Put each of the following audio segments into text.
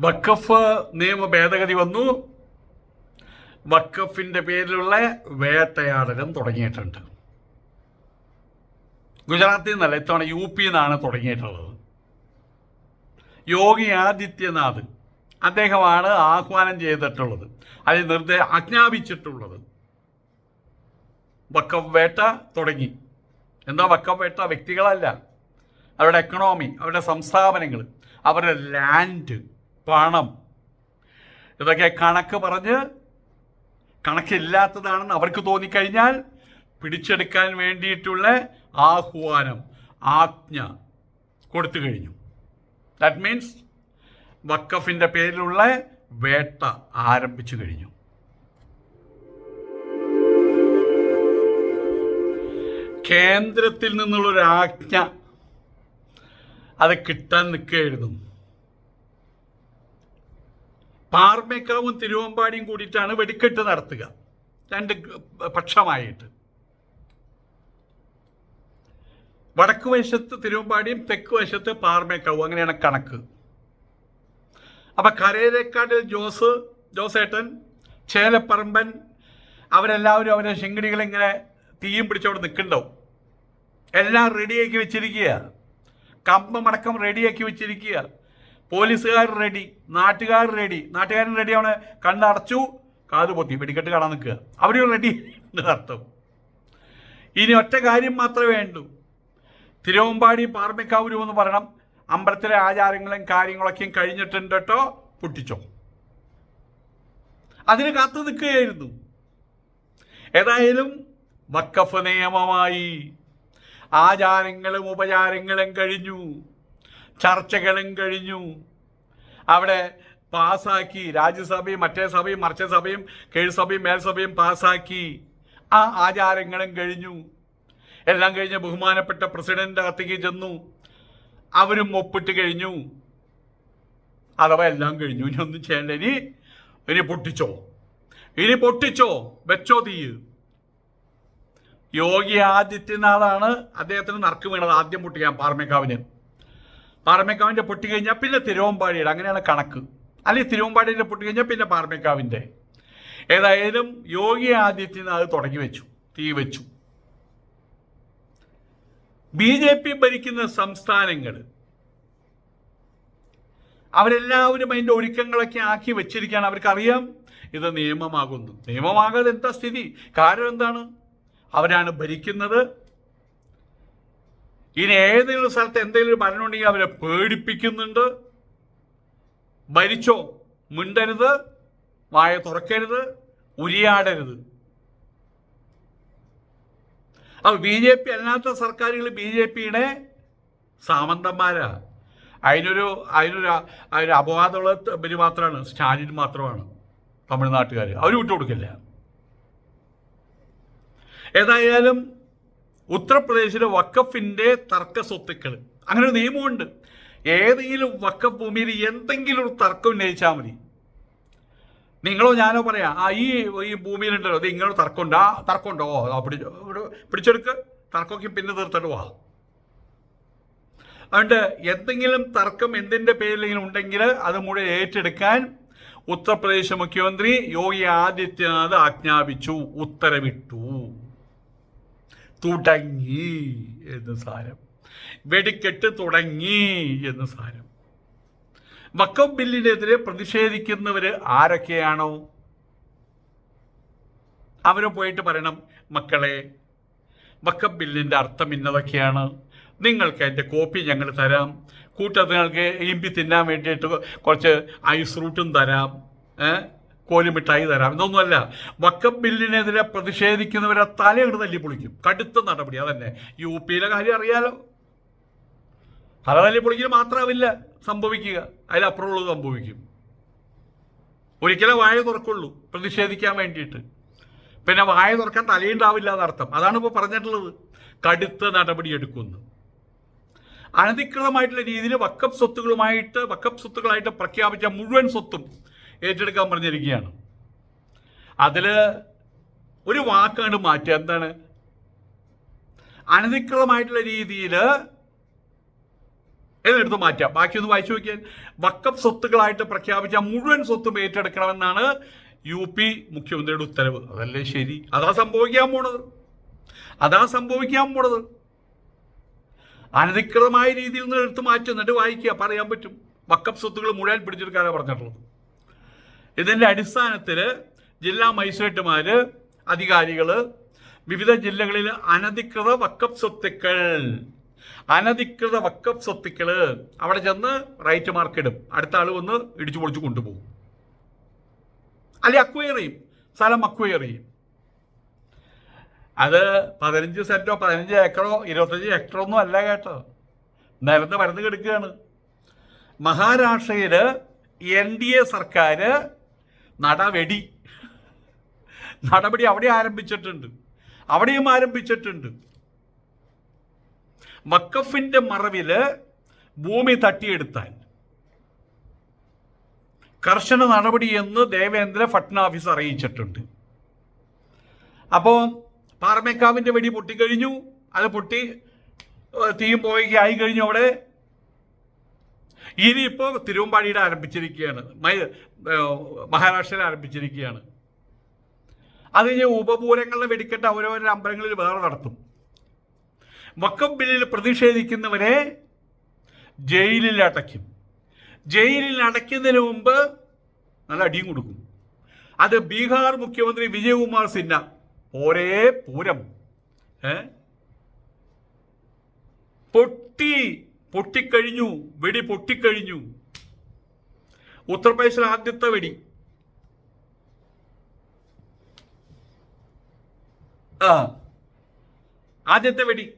വക്കഫ് നിയമ ഭേദഗതി വന്നു. വക്കഫിന്റെ പേരിലുള്ള വേട്ടയാടലും തുടങ്ങിയിട്ടുണ്ട്. ഗുജറാത്തിൽ നിന്നല്ല ഇത്തവണ യു പി നിന്നാണ് തുടങ്ങിയിട്ടുള്ളത്. യോഗി ആദിത്യനാഥ് അദ്ദേഹമാണ് ആഹ്വാനം ചെയ്തിട്ടുള്ളത്. അതിൽ നിർദ്ദേ ആജ്ഞാപിച്ചിട്ടുള്ളത്. വക്കം വേട്ട തുടങ്ങി. എന്താ വക്കം വേട്ട? വ്യക്തികളല്ല. അവരുടെ എക്കണോമി അവരുടെ സംസ്ഥാപനങ്ങൾ അവരുടെ ലാൻഡ് പണം. ഇതൊക്കെ കണക്ക് പറഞ്ഞ് കണക്കില്ലാത്തതാണെന്ന് അവർക്ക് തോന്നിക്കഴിഞ്ഞാൽ പിടിച്ചെടുക്കാൻ വേണ്ടിയിട്ടുള്ള ആഹ്വാനം ആജ്ഞ കൊടുത്തു കഴിഞ്ഞു. ദാറ്റ് മീൻസ് വക്കഫിന്റെ പേരിലുള്ള വേട്ട ആരംഭിച്ചു കഴിഞ്ഞു. കേന്ദ്രത്തിൽ നിന്നുള്ളൊരാജ്ഞ അത് കിട്ടാൻ നിൽക്കുകയായിരുന്നു. പാർമേക്കാവും തിരുവമ്പാടിയും കൂടിയിട്ടാണ് വെടിക്കെട്ട് നടത്തുക. രണ്ട് പക്ഷമായിട്ട്. വടക്ക് വശത്ത് തിരുവമ്പാടിയും തെക്ക് വശത്ത് പാർമേക്കാവും അങ്ങനെയാണ് കണക്ക്. അപ്പൊ കരയിലേക്കാട്ടിൽ ജോസ് ജോസേട്ടൻ ചേലപ്പറമ്പൻ അവരെല്ലാവരും അവരെ ശിങ്കിടികളിങ്ങനെ തീയും പിടിച്ചവിടെ നിൽക്കണ്ടാവും എല്ലാം റെഡിയാക്കി വെച്ചിരിക്കുക കമ്പമടക്കം റെഡിയാക്കി വെച്ചിരിക്കുക പോലീസുകാർ റെഡി നാട്ടുകാർ റെഡി നാട്ടുകാരൻ റെഡി ആണ് കണ്ണടച്ചു കാത് പൊത്തി വെടിക്കെട്ട് കാണാൻ നിൽക്കുക. അവർ റെഡി അർത്ഥം. ഇനി ഒറ്റ കാര്യം മാത്രമേ വേണ്ടൂ തിരുവമ്പാടി പാർമിക്കാവൂരും എന്ന് പറയണം അമ്പലത്തിലെ ആചാരങ്ങളും കാര്യങ്ങളൊക്കെയും കഴിഞ്ഞിട്ടുണ്ട് കേട്ടോ പൊട്ടിച്ചോ. അതിന് കാത്തു നിൽക്കുകയായിരുന്നു. ഏതായാലും വക്കഫ് നിയമമായി. ആചാരങ്ങളും ഉപചാരങ്ങളും കഴിഞ്ഞു. ചർച്ചകളും കഴിഞ്ഞു. അവിടെ പാസാക്കി രാജ്യസഭയും മറ്റേ സഭയും മറിച്ച സഭയും കീഴ്സഭയും മേൽസഭയും പാസാക്കി. ആ ആചാരങ്ങളും കഴിഞ്ഞു. എല്ലാം കഴിഞ്ഞ് ബഹുമാനപ്പെട്ട പ്രസിഡന്റ് അകത്തേക്ക് ചെന്നു. അവരും ഒപ്പിട്ട് കഴിഞ്ഞു. അഥവാ എല്ലാം കഴിഞ്ഞു ഇനി ഒന്നും ചെയ്യണ്ട. ഇനി ഇനി പൊട്ടിച്ചോ. ഇനി പൊട്ടിച്ചോ. വെച്ചോ തീയ് യോഗി ആദിത്യനാഥാണ് അദ്ദേഹത്തിന് നറുക്ക് വീണത് ആദ്യം പൊട്ടിക്കാൻ പാറമേക്കാവിന് പാറമേക്കാവിന്റെ പൊട്ടി കഴിഞ്ഞാൽ പിന്നെ തിരുവമ്പാടിയുടെ അങ്ങനെയാണ് കണക്ക്. അല്ലെങ്കിൽ തിരുവമ്പാടിയുടെ പൊട്ടി കഴിഞ്ഞാൽ പിന്നെ പാറമേക്കാവിന്റെ ഏതായാലും യോഗി ആദിത്യനാഥ് തുടങ്ങി വെച്ചു തീ വെച്ചു. ബി ജെ പി ഭരിക്കുന്ന സംസ്ഥാനങ്ങൾ അവരെല്ലാവരും അതിന്റെ ഒരുക്കങ്ങളൊക്കെ ആക്കി വെച്ചിരിക്കുകയാണ്. അവർക്കറിയാം ഇത് നിയമമാകുന്നു. നിയമമാകാതെ എന്താ സ്ഥിതി? കാരണം എന്താണ്? അവരാണ് ഭരിക്കുന്നത്. ഇനി ഏതെങ്കിലും സ്ഥലത്ത് എന്തെങ്കിലും മരണം ഉണ്ടെങ്കിൽ അവരെ പേടിപ്പിക്കുന്നുണ്ട്. മരിച്ചോ? മിണ്ടരുത്. വായ തുറക്കരുത്. ഉരിയാടരുത്. അപ്പോൾ ബി ജെ പി അല്ലാത്ത സർക്കാരുകൾ ബി ജെ പിയുടെ സാമന്തന്മാരാ. അതിനൊരു അതിനൊരു അതിന് അപവാദമുള്ള ഇവർ മാത്രമാണ്. സ്റ്റാലിൻ മാത്രമാണ് തമിഴ്നാട്ടുകാർ അവർ വിട്ടുകൊടുക്കില്ല. ഏതായാലും ഉത്തർപ്രദേശിലെ വക്കഫിന്റെ തർക്ക സ്വത്തുക്കൾ അങ്ങനെ ഒരു നിയമമുണ്ട് ഏതെങ്കിലും വക്കഫ് ഭൂമിയിൽ എന്തെങ്കിലും ഒരു തർക്കം ഉന്നയിച്ചാൽ മതി. നിങ്ങളോ ഞാനോ പറയാം ആ ഈ ഈ ഭൂമിയിലുണ്ടല്ലോ അത് ഇങ്ങനെ തർക്കമുണ്ട് ആ തർക്കമുണ്ടോ? പിടിച്ചോ പിടിച്ചെടുക്ക്. തർക്കമൊക്കെ പിന്നെ തീർത്തിട്ട് വാ അതുകൊണ്ട് എന്തെങ്കിലും തർക്കം എന്തിന്റെ പേരിലെങ്കിലും ഉണ്ടെങ്കിൽ അത് മുഴുവൻ ഏറ്റെടുക്കാൻ ഉത്തർപ്രദേശ് മുഖ്യമന്ത്രി യോഗി ആദിത്യനാഥ് ആജ്ഞാപിച്ചു ഉത്തരവിട്ടു. തുടങ്ങി എന്ന് സാരം. വെടിക്കെട്ട് തുടങ്ങി എന്ന് സാരം. വക്കം ബില്ലിനെതിരെ പ്രതിഷേധിക്കുന്നവർ ആരൊക്കെയാണോ? അവർ പോയിട്ട് പറയണം മക്കളെ വക്കം ബില്ലിന്റെ അർത്ഥം ഇന്നതൊക്കെയാണ്. നിങ്ങൾക്ക് അതിന്റെ കോപ്പി ഞങ്ങൾ തരാം. കൂട്ടത്തിൽ നിങ്ങൾക്ക് ഇമ്പി തിന്നാൻ വേണ്ടിയിട്ട് കുറച്ച് ഐസ് റൂട്ടും തരാം. കോലിമിഠായി തരാം. ഇതൊന്നുമല്ല. വക്കം ബില്ലിനെതിരെ പ്രതിഷേധിക്കുന്നവരെ തലയെടുത്ത് തല്ലി പൊളിക്കും. കടുത്ത നടപടി. അതന്നെ. യു പിയിലെ കാര്യം അറിയാലോ. തല തല്ലി പൊളിക്കൽ മാത്രമാവില്ല സംഭവിക്കുക. അതിലപ്പുറമുള്ളത് സംഭവിക്കും. ഒരിക്കലേ വായ തുറക്കുള്ളൂ. പ്രതിഷേധിക്കാൻ വേണ്ടിയിട്ട്. പിന്നെ വായ തുറക്കാൻ തലയുണ്ടാവില്ല എന്നർത്ഥം. അതാണ് ഇപ്പോൾ പറഞ്ഞിട്ടുള്ളത്. കടുത്ത നടപടി എടുക്കുന്നു. അനധികൃതമായിട്ടുള്ള രീതിയിൽ വക്കപ്പ് സ്വത്തുകളുമായിട്ട് വക്കപ്പ് സ്വത്തുക്കളായിട്ട് പ്രഖ്യാപിച്ച മുഴുവൻ സ്വത്തും ഏറ്റെടുക്കാൻ പറഞ്ഞിരിക്കുകയാണ്. അതിൽ ഒരു വാക്കാണ് മാറ്റുക. എന്താണ്? അനധികൃതമായിട്ടുള്ള രീതിയിൽ എന്നെടുത്ത് മാറ്റാം ബാക്കിയൊന്ന് വായിച്ചു നോക്കിയാൽ വക്കപ്പ് സ്വത്തുക്കളായിട്ട് പ്രഖ്യാപിച്ച മുഴുവൻ സ്വത്തും ഏറ്റെടുക്കണമെന്നാണ് യു പി മുഖ്യമന്ത്രിയുടെ ഉത്തരവ്. അതല്ലേ ശരി? അതാ സംഭവിക്കാൻ പോണത്. അതാ സംഭവിക്കാൻ പോണത്. അനധികൃതമായ രീതിയിൽ നിന്ന് എടുത്ത് മാറ്റി എന്നിട്ട് വായിക്കുക. പറയാൻ പറ്റും. വക്കപ്പ് സ്വത്തുക്കൾ മുഴുവൻ പിടിച്ചെടുക്കാനാണ് പറഞ്ഞിട്ടുള്ളത്. ഇതിന്റെ അടിസ്ഥാനത്തിൽ ജില്ലാ മജിസ്ട്രേറ്റുമാർ അധികാരികൾ വിവിധ ജില്ലകളിൽ അനധികൃത വക്കപ്പ് സ്വത്തുക്കൾ. അനധികൃത വക്കപ്പ് സ്വത്തുക്കൾ അവിടെ ചെന്ന് റൈറ്റ് മാർക്ക് ഇടും. അടുത്ത ആൾ വന്ന് ഇടിച്ചു പൊളിച്ച് കൊണ്ടുപോകും. അല്ലെ അക്വയർ ചെയ്യും. സ്ഥലം അക്വയർ ചെയ്യും. അത് പതിനഞ്ച് സെന്റോ പതിനഞ്ച് ഏക്കറോ ഇരുപത്തഞ്ച് ഏക്കറോ ഒന്നും അല്ല കേട്ടോ. നിരന്ന് പരന്ന് കിടക്കുകയാണ് മഹാരാഷ്ട്രയിൽ എൻ ഡി എ സർക്കാർ നടവെടി. നടപടി അവിടെ ആരംഭിച്ചിട്ടുണ്ട്. അവിടെയും ആരംഭിച്ചിട്ടുണ്ട്. വക്കഫിന്റെ മറവിൽ ഭൂമി തട്ടിയെടുത്താൽ കർശന നടപടി എന്ന് ദേവേന്ദ്ര ഫട്നാവിസ് അറിയിച്ചിട്ടുണ്ട്. അപ്പോൾ പാറമേക്കാവിന്റെ വെടി പൊട്ടിക്കഴിഞ്ഞു. അത് പൊട്ടി തീയും പോയി ആയി കഴിഞ്ഞു അവിടെ. ഇനിയിപ്പോൾ തിരുവമ്പാടിയുടെ ആരംഭിച്ചിരിക്കുകയാണ്. മഹാരാഷ്ട്രയിൽ ആരംഭിച്ചിരിക്കുകയാണ്. അത് കഴിഞ്ഞ് ഉപപൂരങ്ങളിലെ വെടിക്കെട്ട് അവരവരുടെ അമ്പലങ്ങളിൽ വേറെ നടത്തും. വക്കം ബില്ലിൽ പ്രതിഷേധിക്കുന്നവരെ ജയിലിൽ അടയ്ക്കും. ജയിലിൽ അടയ്ക്കുന്നതിന് മുമ്പ് നല്ല അടിയും കൊടുക്കും. അത് ബീഹാർ മുഖ്യമന്ത്രി വിജയകുമാർ സിൻഹ. ഒരേ പൂരം. പൊട്ടി പൊട്ടിക്കഴിഞ്ഞു വെടി പൊട്ടിക്കഴിഞ്ഞു. ഉത്തർപ്രദേശിൽ ആദ്യത്തെ വെടി. ആ. ആദ്യത്തെ വെടി.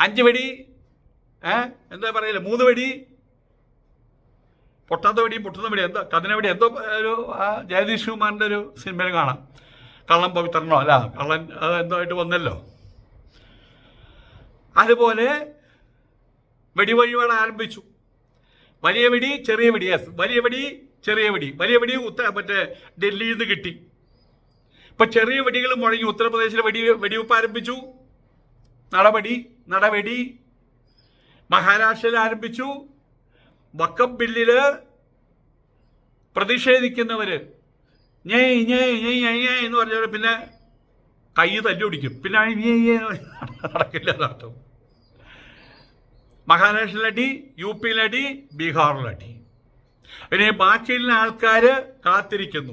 അഞ്ച് വെടി. ഏ? എന്താ പറയല്ലേ മൂന്ന് വെടി. പൊട്ടാത്ത വെടിയും പൊട്ടുന്ന വെടി എന്താ? കഥന വെടി. എന്തോ ഒരു ജയതീഷ് കുമാറിന്റെ ഒരു സിനിമയിൽ കാണാം. കള്ളൻ പവിത്രനോ? അല്ല കള്ളൻ എന്തോ ആയിട്ട് വന്നല്ലോ. അതുപോലെ വെടിവഴിപാട് ആരംഭിച്ചു വലിയ വെടി ചെറിയ വെടി യെസ് വലിയ വെടി ചെറിയ വെടി. വലിയ വെടി ഉത്ത മറ്റേ ഡൽഹിയിൽ നിന്ന് കിട്ടി. ഇപ്പൊ ചെറിയ വെടികൾ മുഴങ്ങി ഉത്തർപ്രദേശിലെ വെടി വെടിവെപ്പ് ആരംഭിച്ചു. നടപടി നടപടി. മഹാരാഷ്ട്രയിൽ ആരംഭിച്ചു. വക്കം ബില്ലിൽ പ്രതിഷേധിക്കുന്നവര്. ഞേ ഞേ ഞേ ഞേ എന്ന് പറഞ്ഞവര് പിന്നെ കൈ തല്ലി പിടിക്കും പിന്നെ നടക്കില്ല എന്നർത്ഥം. മഹാരാഷ്ട്രയിലടി യു പിയിലടി ബീഹാറിലടി. പിന്നെ ബാക്കിയുള്ള ആൾക്കാർ കാത്തിരിക്കുന്നു.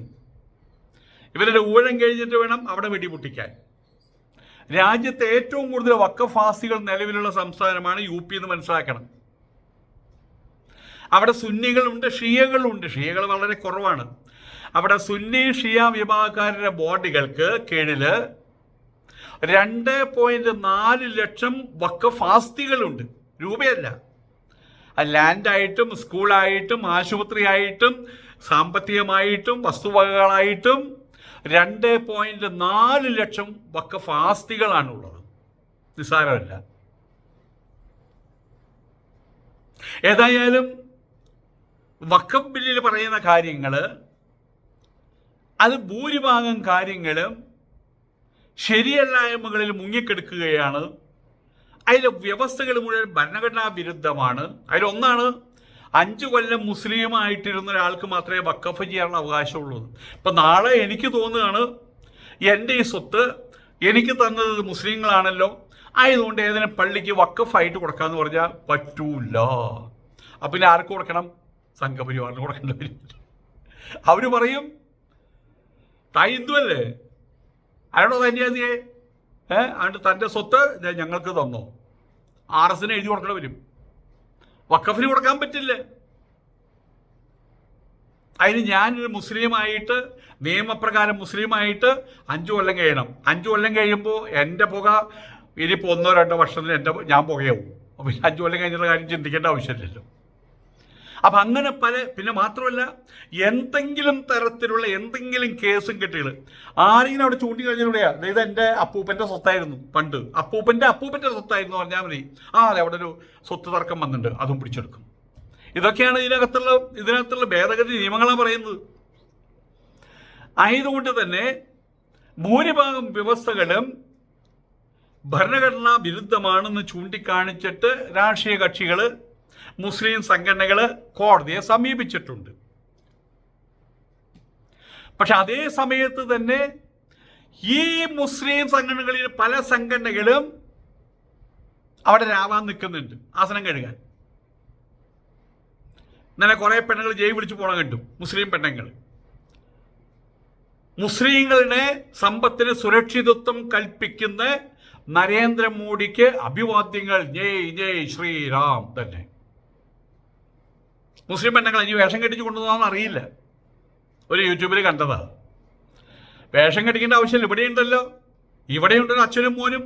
ഇവരുടെ ഊഴം കഴിഞ്ഞിട്ട് വേണം അവിടെ വെടിപൊട്ടിക്കാൻ. രാജ്യത്തെ ഏറ്റവും കൂടുതൽ വക്കഫാസികൾ നിലവിലുള്ള സംസ്ഥാനമാണ് യു പി എന്ന് മനസ്സിലാക്കണം. അവിടെ സുന്നികളുണ്ട് ഷിയകളുണ്ട്. ഷിയകൾ വളരെ കുറവാണ്. അവിടെ സുന്നി ഷിയ വിഭാഗക്കാരുടെ ബോഡികൾക്ക് കീഴിൽ രണ്ട് പോയിന്റ് നാല് ലക്ഷം വക്കഫ് ആസ്തികളുണ്ട് രൂപയല്ല. ലാൻഡായിട്ടും സ്കൂളായിട്ടും ആശുപത്രിയായിട്ടും സാമ്പത്തികമായിട്ടും വസ്തുവകകളായിട്ടും രണ്ട് പോയിന്റ് നാല് ലക്ഷം വക്കഫ് ആസ്തികളാണുള്ളത്. നിസ്സാരമല്ല. ഏതായാലും വക്കഫ് ബില്ലിൽ പറയുന്ന കാര്യങ്ങൾ അത് ഭൂരിഭാഗം കാര്യങ്ങളും ശരിയല്ലായ്മകളിൽ മുങ്ങിക്കെടുക്കുകയാണ് അതിലെ വ്യവസ്ഥകൾ മുഴുവൻ ഭരണഘടനാ വിരുദ്ധമാണ്. അതിലൊന്നാണ് അഞ്ചു കൊല്ലം മുസ്ലിമായിട്ടിരുന്ന ഒരാൾക്ക് മാത്രമേ വക്കഫ് ചെയ്യാനുള്ള അവകാശമുള്ളൂ. ഇപ്പം നാളെ എനിക്ക് തോന്നുകയാണ് എന്റെ ഈ സ്വത്ത് എനിക്ക് തന്നത് മുസ്ലിങ്ങളാണല്ലോ. ആയതുകൊണ്ട് ഏതെങ്കിലും പള്ളിക്ക് വക്കഫായിട്ട് കൊടുക്കാമെന്ന് പറഞ്ഞാൽ പറ്റൂല. അപ്പം പിന്നെ ആർക്ക് കൊടുക്കണം? സംഘപരിവാറിന് കൊടുക്കേണ്ടി വരും. അവർ പറയും ഹിന്ദു അല്ലേ അയാളോ തന്നെയാ അതുകൊണ്ട് തന്റെ സ്വത്ത് ഞങ്ങൾക്ക് തന്നു. ആർ എസിന് എഴുതി കൊടുക്കേണ്ടി വരും. വക്കഫിന് കൊടുക്കാൻ പറ്റില്ല? അതിന് ഞാനൊരു മുസ്ലിമായിട്ട് നിയമപ്രകാരം മുസ്ലിമായിട്ട് അഞ്ചു കൊല്ലം കഴിയണം. അഞ്ചു കൊല്ലം കഴിയുമ്പോൾ എന്റെ പുക ഇനിയിപ്പോൾ ഒന്നോ രണ്ടോ വർഷത്തിൽ എന്റെ ഞാൻ പുകയാവും. അപ്പോൾ അഞ്ചു കൊല്ലം കഴിഞ്ഞുള്ള കാര്യം ചിന്തിക്കേണ്ട ആവശ്യമില്ലല്ലോ. അപ്പം അങ്ങനെ പല പിന്നെ മാത്രമല്ല എന്തെങ്കിലും തരത്തിലുള്ള എന്തെങ്കിലും കേസും കെട്ടുകൾ ആരെങ്കിലും അവിടെ ചൂണ്ടിക്കഴിഞ്ഞാൽ ഇത് എന്റെ അപ്പൂപ്പന്റെ സ്വത്തായിരുന്നു പണ്ട്. അപ്പൂപ്പന്റെ അപ്പൂപ്പന്റെ സ്വത്തായിരുന്നു പറഞ്ഞാൽ മതി. ആ അതെ അവിടെ ഒരു സ്വത്ത് തർക്കം വന്നിട്ടുണ്ട് അതും പിടിച്ചെടുക്കും. ഇതൊക്കെയാണ് ഇതിനകത്തുള്ള ഇതിനകത്തുള്ള ഭേദഗതി നിയമങ്ങളാണ് പറയുന്നത്. ആയതുകൊണ്ട് തന്നെ ഭൂരിഭാഗം വ്യവസ്ഥകളും ഭരണഘടനാ വിരുദ്ധമാണെന്ന് ചൂണ്ടിക്കാണിച്ചിട്ട് രാഷ്ട്രീയ കക്ഷികൾ മുസ്ലിം സംഘടനകൾ കോടതിയെ സമീപിച്ചിട്ടുണ്ട്. പക്ഷെ അതേ സമയത്ത് തന്നെ ഈ മുസ്ലിം സംഘടനകളിൽ പല സംഘടനകളും അവിടെ രാവാൻ നിൽക്കുന്നുണ്ട്. ആസനം കഴുകാൻ. ഇന്നലെ കുറെ പെണ്ണുങ്ങൾ ജയിൽ വിളിച്ചു പോകണം കണ്ടു മുസ്ലിം പെണ്ണുങ്ങൾ. മുസ്ലിങ്ങളുടെ സമ്പത്തിന് സുരക്ഷിതത്വം കൽപ്പിക്കുന്ന നരേന്ദ്രമോദിക്ക് അഭിവാദ്യങ്ങൾ ജയ് ജയ് ശ്രീറാം തന്നെ. മുസ്ലിം പെണ്ണുങ്ങൾ ഇനി വേഷം കെട്ടിച്ച് കൊണ്ടുവന്നാന്ന് അറിയില്ല. ഒരു യൂട്യൂബിൽ കണ്ടതാ. വേഷം കെട്ടിക്കേണ്ട ആവശ്യമില്ല. ഇവിടെ ഉണ്ടല്ലോ. അച്ഛനും മോനും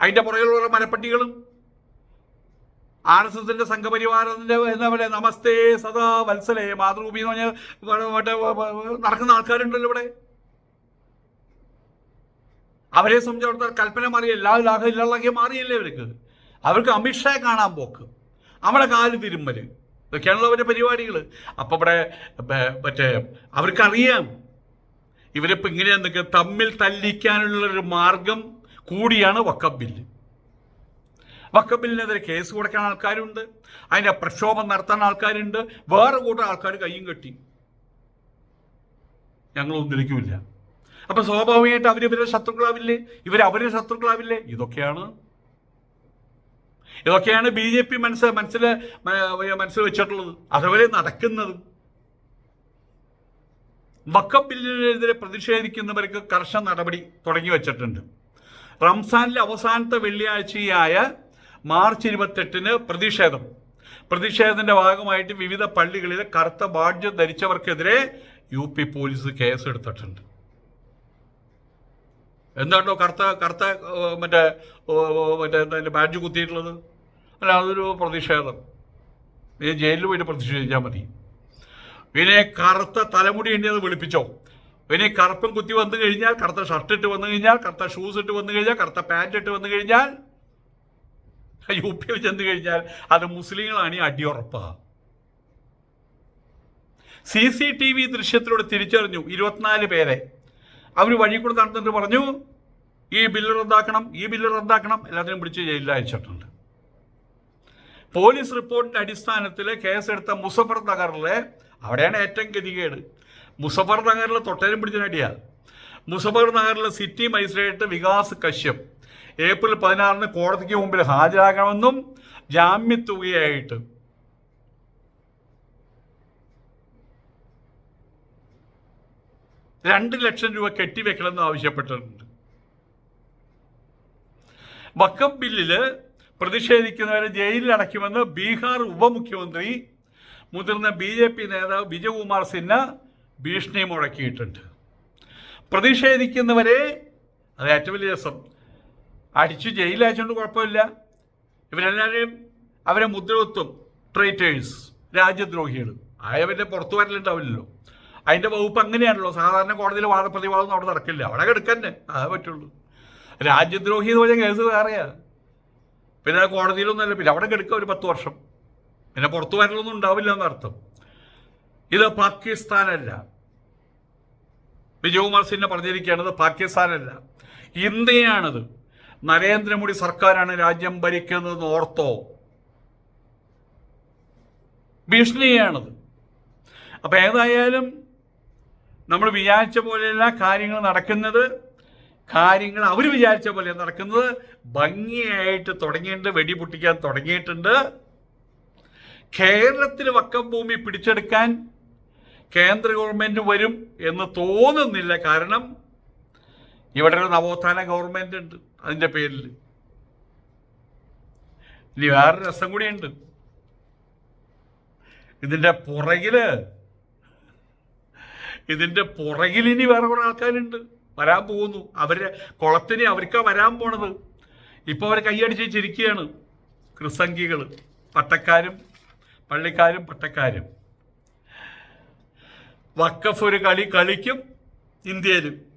അതിന്റെ പുറകിലുള്ള മരപ്പട്ടികളും. ആർ എസ് എസിന്റെ സംഘപരിവാരത്തിന്റെ എന്താ പറയുക നമസ്തേ സദാ വത്സലേ മാതൃഭൂമി എന്ന് പറഞ്ഞാൽ മറ്റേ നടക്കുന്ന ആൾക്കാരുണ്ടല്ലോ ഇവിടെ. അവരെ സംബന്ധിച്ചിടത്തോളം കൽപ്പന മാറി എല്ലാ ലാഹ ഇല്ലാതൊക്കെ മാറിയല്ലേ അവർക്ക് അവർക്ക് അമിത്ഷായെ കാണാൻ പോക്ക്. അവിടെ കാൽ തിരുമ്മൽ. ഇതൊക്കെയാണല്ലോ അവരുടെ പരിപാടികൾ അപ്പം ഇവിടെ മറ്റേ അവർക്കറിയാം. ഇവരിപ്പോൾ ഇങ്ങനെ തമ്മിൽ തമ്മിൽ തല്ലിക്കാനുള്ളൊരു മാർഗം കൂടിയാണ് വക്കബ് ബില്ല്. വക്കബ് ബില്ലിനെതിരെ കേസ് കൊടുക്കാൻ ആൾക്കാരുണ്ട്. അതിന്റെ പ്രക്ഷോഭം നടത്താൻ ആൾക്കാരുണ്ട്. വേറെ കൂട്ടം ആൾക്കാർ കയ്യും കെട്ടി. ഞങ്ങളൊന്നും ഒന്നിരിക്കുമില്ല അപ്പം സ്വാഭാവികമായിട്ട് അവർ ഇവരുടെ ശത്രുക്കളാവില്ലേ? ഇവർ അവരുടെ ശത്രുക്കളാവില്ലേ? ഇതൊക്കെയാണ് ഇതൊക്കെയാണ് ബി ജെ പി മനസ്സ് മനസ്സിൽ മനസ്സിൽ വെച്ചിട്ടുള്ളത്. അതുപോലെ നടക്കുന്നത്. വക്കം ബില്ലിനെതിരെ പ്രതിഷേധിക്കുന്നവർക്ക് കർശന നടപടി തുടങ്ങി വച്ചിട്ടുണ്ട്. റംസാനിലെ അവസാനത്തെ വെള്ളിയാഴ്ചയായ മാർച്ച് ഇരുപത്തെട്ടിന് പ്രതിഷേധം. പ്രതിഷേധത്തിന്റെ ഭാഗമായിട്ട് വിവിധ പള്ളികളിൽ കറുത്ത ബാഡ്ജ് ധരിച്ചവർക്കെതിരെ യു പി പോലീസ് കേസ് എടുത്തിട്ടുണ്ട് എന്താണോ കറുത്ത കറുത്ത മറ്റേ മറ്റേ എന്താ ബാഡ്ജ് കുത്തിയിട്ടുള്ളത്? അല്ല അതൊരു പ്രതിഷേധം. നീ ജയിലിൽ പോയിട്ട് പ്രതിഷേധിച്ചാൽ മതി. പിന്നെ കറുത്ത തലമുടി എണ്ണിയത് വിളിപ്പിച്ചോ? പിന്നെ കറുപ്പും കുത്തി വന്നു കഴിഞ്ഞാൽ കറുത്ത ഷർട്ട് ഇട്ട് വന്നു കഴിഞ്ഞാൽ കറുത്ത ഷൂസ് ഇട്ട് വന്നു കഴിഞ്ഞാൽ കറുത്ത പാന്റ് ഇട്ട് വന്നു കഴിഞ്ഞാൽ യു പിയിൽ ചെന്ന് കഴിഞ്ഞാൽ അത് മുസ്ലിങ്ങളാണ് ഈ അടിയുറപ്പാ. സി സി ടി വി ദൃശ്യത്തിലൂടെ തിരിച്ചറിഞ്ഞു ഇരുപത്തിനാല് പേരെ. അവർ വഴി കൂടെ നടന്നിട്ട് പറഞ്ഞു. ഈ ബില്ല് റദ്ദാക്കണം ഈ ബില്ല് റദ്ദാക്കണം എല്ലാത്തിനും പിടിച്ച് ജയിലിൽ അയച്ചിട്ടുണ്ട്. പോലീസ് റിപ്പോർട്ടിന്റെ അടിസ്ഥാനത്തിൽ കേസെടുത്ത മുസഫർ നഗറിലെ അവിടെയാണ് ഏറ്റവും ഗതികേട്. മുസഫർ നഗറിലെ തൊട്ടേലും പിടിച്ച് പിടിച്ചനടിയാ മുസഫർ നഗറിലെ city magistrate Vikas Kashyap April പതിനാറിന് കോടതിക്ക് മുമ്പിൽ ഹാജരാകണമെന്നും ജാമ്യത്തുകയായിട്ട്. രണ്ട് ലക്ഷം രൂപ കെട്ടിവെക്കണമെന്ന് ആവശ്യപ്പെട്ടിട്ടുണ്ട്. വക്കഫ് ബില്ലിൽ പ്രതിഷേധിക്കുന്നവരെ ജയിലിൽ അടയ്ക്കുമെന്ന് ബീഹാർ ഉപമുഖ്യമന്ത്രി മുതിർന്ന ബി ജെ പി നേതാവ് വിജയകുമാർ സിൻഹ ഭീഷണി മുഴക്കിയിട്ടുണ്ട്. പ്രതിഷേധിക്കുന്നവരെ അത് ഏറ്റവും വലിയ രസം അടിച്ചു ജയിലിൽ അയച്ചുകൊണ്ട് കുഴപ്പമില്ല. ഇവരെല്ലാവരെയും അവരെ മുദ്രവത്വം ട്രേറ്റേഴ്സ് രാജ്യദ്രോഹികൾ ആയവരെ പുറത്തു വരലുണ്ടാവില്ലല്ലോ. അതിന്റെ വകുപ്പ് അങ്ങനെയാണല്ലോ. സാധാരണ കോടതിയിൽ വാദപ്രതിവാദം അവിടെ നടക്കില്ല. അവിടെ കിടക്കന്നെ. അതേ പറ്റുള്ളൂ. രാജ്യദ്രോഹി എന്ന് പറഞ്ഞാൽ കേസ് വേറെയാ. പിന്നെ കോടതിയിലൊന്നുമല്ല പിന്നെ അവിടെ കിടക്കുക ഒരു പത്ത് വർഷം. പിന്നെ പുറത്തു വരലൊന്നും ഉണ്ടാവില്ല എന്നർത്ഥം ഇത് പാകിസ്ഥാനല്ല. വിജയകുമാർ സിൻഹ പറഞ്ഞിരിക്കുകയാണത് പാകിസ്ഥാനല്ല. ഇന്ത്യയാണത്. നരേന്ദ്രമോദി സർക്കാരാണ് രാജ്യം ഭരിക്കുന്നത് ഓർത്തോ? ഭീഷണിയാണത്. അപ്പൊ ഏതായാലും നമ്മൾ വിചാരിച്ച പോലെയല്ല കാര്യങ്ങൾ നടക്കുന്നത്. കാര്യങ്ങൾ അവർ വിചാരിച്ച പോലെ നടക്കുന്നത് ഭംഗിയായിട്ട് തുടങ്ങിയിട്ടുണ്ട് വെടിപൊട്ടിക്കാൻ തുടങ്ങിയിട്ടുണ്ട്. കേരളത്തിൽ വക്കം ഭൂമി പിടിച്ചെടുക്കാൻ കേന്ദ്ര ഗവൺമെന്റ് വരും എന്ന് തോന്നുന്നില്ല. കാരണം ഇവിടെ ഒരു നവോത്ഥാന ഗവൺമെന്റ് ഉണ്ട് അതിന്റെ പേരിൽ. ഇനി വേറൊരു രസം കൂടിയുണ്ട്. ഇതിന്റെ പുറകിൽ ഇതിന്റെ പുറകിൽ ഇനി വേറെ കുറെ ആൾക്കാരുണ്ട്. വരാൻ പോകുന്നു. അവരുടെ കുളത്തിന് അവർക്കാ വരാൻ പോണത്. ഇപ്പൊ അവർ കൈയടിച്ച് ചിരിക്കുകയാണ്. ക്രിസംഖികൾ പട്ടക്കാരും പള്ളിക്കാരും പട്ടക്കാരും. വക്കഫ് ഒരു കളി കളിക്കും ഇന്ത്യയിലും.